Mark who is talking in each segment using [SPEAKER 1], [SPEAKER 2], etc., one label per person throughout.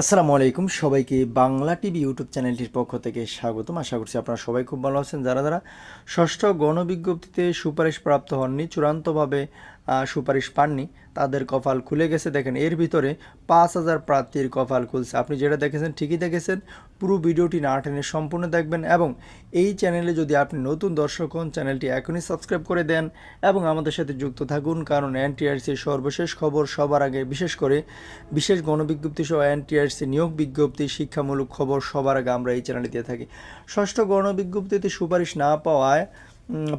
[SPEAKER 1] আসসালামু আলাইকুম। সবাইকে বাংলা টিভি ইউটিউব চ্যানেলটির পক্ষ থেকে স্বাগতম। আশা করছি আপনারা সবাই খুব ভালো আছেন। যারা যারা ষষ্ঠ গণবিজ্ঞপ্তিতে সুপারিশ প্রাপ্ত হননি, চূড়ান্তভাবে সুপারিশ পাননি। তাদের কপাল খুলে গেছে। দেখেন, এর ভিতরে পাঁচ হাজার প্রার্থীর কপাল খুলছে। আপনি যেটা দেখেছেন, ঠিকই দেখেছেন। পুরো ভিডিওটি না টেনে সম্পূর্ণ দেখবেন এবং এই চ্যানেলে যদি আপনি নতুন দর্শক হন, চ্যানেলটি এখনই সাবস্ক্রাইব করে দেন এবং আমাদের সাথে যুক্ত থাকুন, কারণ এনটিআরসির সর্বশেষ খবর সবার আগে, বিশেষ করে বিশেষ গণবিজ্ঞপ্তি সহ এনটিআরসি নিয়োগ বিজ্ঞপ্তি, শিক্ষামূলক খবর সবার আগে আমরা এই চ্যানেলে দিয়ে থাকি। ষষ্ঠ গণবিজ্ঞপ্তিতে সুপারিশ না পাওয়ায়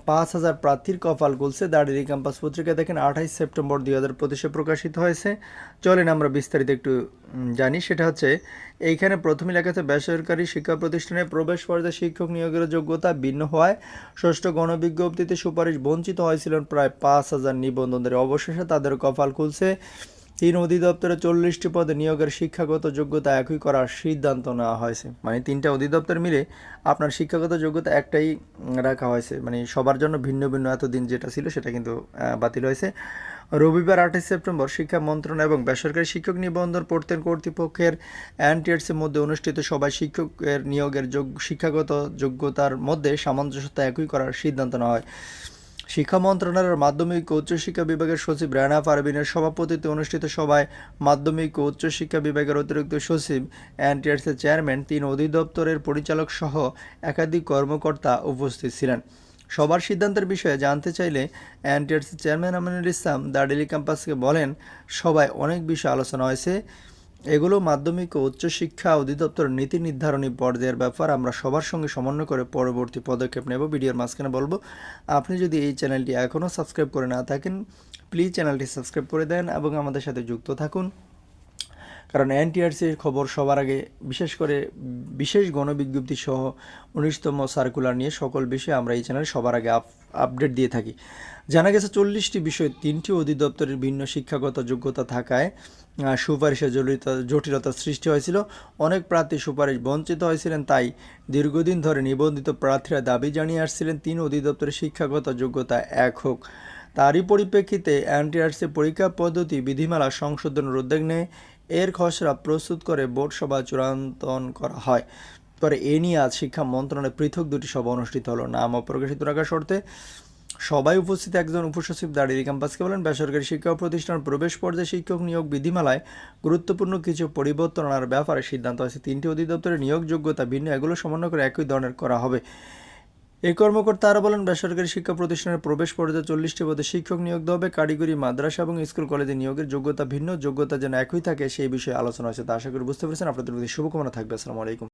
[SPEAKER 1] পাঁচ হাজার প্রার্থীর কপাল গুলছে দাঁড়িয়ে ক্যাম্পাস পত্রিকা। দেখেন আঠাইশ সেপ্টেম্বর দুই হাজার পঁচিশে প্রকাশিত হয়েছে। চলেন আমরা বিস্তারিত একটু জানি। সেটা হচ্ছে, এইখানে প্রথমে লেখা আছে, বেসরকারি শিক্ষা প্রতিষ্ঠানে প্রবেশ পর্যায়ে শিক্ষক নিয়োগের যোগ্যতা ভিন্ন হওয়ায় ষষ্ঠ গণবিজ্ঞপ্তিতে সুপারিশ বঞ্চিত হয়েছিলেন প্রায় পাঁচ হাজার নিবন্ধনদের অবশেষে তাদের কপাল খুলছে। তিন অধিদপ্তরে চল্লিশটি পদে নিয়োগের শিক্ষাগত যোগ্যতা একই করার সিদ্ধান্ত নেওয়া হয়েছে। মানে তিনটা অধিদপ্তর মিলে আপনার শিক্ষাগত যোগ্যতা একটাই রাখা হয়েছে। মানে সবার জন্য ভিন্ন ভিন্ন এতদিন যেটা ছিল সেটা কিন্তু বাতিল হয়েছে। রবিবার আঠাশ সেপ্টেম্বর শিক্ষা মন্ত্রণালয় এবং বেসরকারি শিক্ষক নিবন্ধন পড়তেন কর্তৃপক্ষের অ্যানটিএডসের মধ্যে অনুষ্ঠিত সবাই শিক্ষকের নিয়োগের যোগ শিক্ষাগত যোগ্যতার মধ্যে সামঞ্জস্যতা একই করার সিদ্ধান্ত নেওয়া হয়। শিক্ষা মন্ত্রণালয়ের মাধ্যমিক ও উচ্চশিক্ষা বিভাগের সচিব রানা পারভিনের সভাপতিত্বে অনুষ্ঠিত সভায় মাধ্যমিক ও উচ্চশিক্ষা বিভাগের অতিরিক্ত সচিব এনটিআরসির চেয়ারম্যান তিন অধিদপ্তরের পরিচালক সহ একাধিক কর্মকর্তা উপস্থিত ছিলেন। সবার সিদ্ধান্তের বিষয়ে জানতে চাইলে এনটিআরসি চেয়ারম্যান আমিনুল ইসলাম দার্ডেলি ক্যাম্পাসকে বলেন সবাই অনেক বিষয় আলোচনা হয়েছে। এগুলো মাধ্যমিক ও উচ্চশিক্ষা অধিদপ্তর নীতি নির্ধারণী পর্যায়ের ব্যাপার। আমরা সবার সঙ্গে সমন্বয় করে পরবর্তী পদক্ষেপ নেব। ভিডিওর মাঝখানে বলব, আপনি যদি এই চ্যানেলটি এখনও সাবস্ক্রাইব করে না থাকেন প্লিজ চ্যানেলটি সাবস্ক্রাইব করে দেন এবং আমাদের সাথে যুক্ত থাকুন। কারণ এনটিআরসির খবর সবার আগে বিশেষ করে বিশেষ গণবিজ্ঞপ্তি সহ উনিশতম সার্কুলার নিয়ে সকল বিষয়ে আমরা এই চ্যানেলে সবার আগে আপ আপডেট দিয়ে থাকি। জানা গেছে চল্লিশটি বিষয়ে তিনটি অধিদপ্তরের ভিন্ন শিক্ষাগত যোগ্যতা থাকায় আহ, সুপারিশে জটিলতা জটিলতার সৃষ্টি হয়েছিল। অনেক প্রার্থী সুপারিশ বঞ্চিত হয়েছিলেন তাই দীর্ঘদিন ধরে নিবন্ধিত প্রার্থীরা দাবি জানিয়ে আসছিলেন তিন অধিদপ্তরের শিক্ষাগত যোগ্যতা এক হোক। তারই পরিপ্রেক্ষিতে এনটিআরসি পরীক্ষা পদ্ধতি, বিধিমালা সংশোধনের উদ্যোগ নেয় এর খসড়া প্রস্তুত করে বোর্ড সভা চূড়ান্তন করা হয়। পরে এ নিয়ে আজ শিক্ষা মন্ত্রণালয়ে পৃথক দুটি সভা অনুষ্ঠিত হলো। নাম অপ্রকাশিত রাখার শর্তে সবাই উপস্থিত একজন উপসচিব দাঁড়িয়ে ক্যাম্পাসকে বলেন, বেসরকারি শিক্ষা প্রতিষ্ঠান প্রবেশ পর্যায়ে শিক্ষক নিয়োগ বিধিমালায় গুরুত্বপূর্ণ কিছু পরিবর্তন আনার ব্যাপারে সিদ্ধান্ত হয়েছে। তিনটি অধিদপ্তরের নিয়োগ যোগ্যতা ভিন্ন, এগুলো সমন্বয় করে একই ধরনের করা হবে। এই কর্মকর্তা আরও বলেন, বেসরকারি শিক্ষা প্রতিষ্ঠানের প্রবেশ পর্যায়ে চল্লিশটি পদে শিক্ষক নিয়োগ দেওয়া হবে। কারিগরি, মাদ্রাসা এবং স্কুল কলেজে নিয়োগের যোগ্যতা ভিন্ন, যোগ্যতা যেন একই থাকে সেই বিষয়ে আলোচনা হয়েছে। তা আশা করি বুঝতে পেরেছেন। আপনাদের প্রতি শুভকামনা থাকবে। আসসালামু আলাইকুম।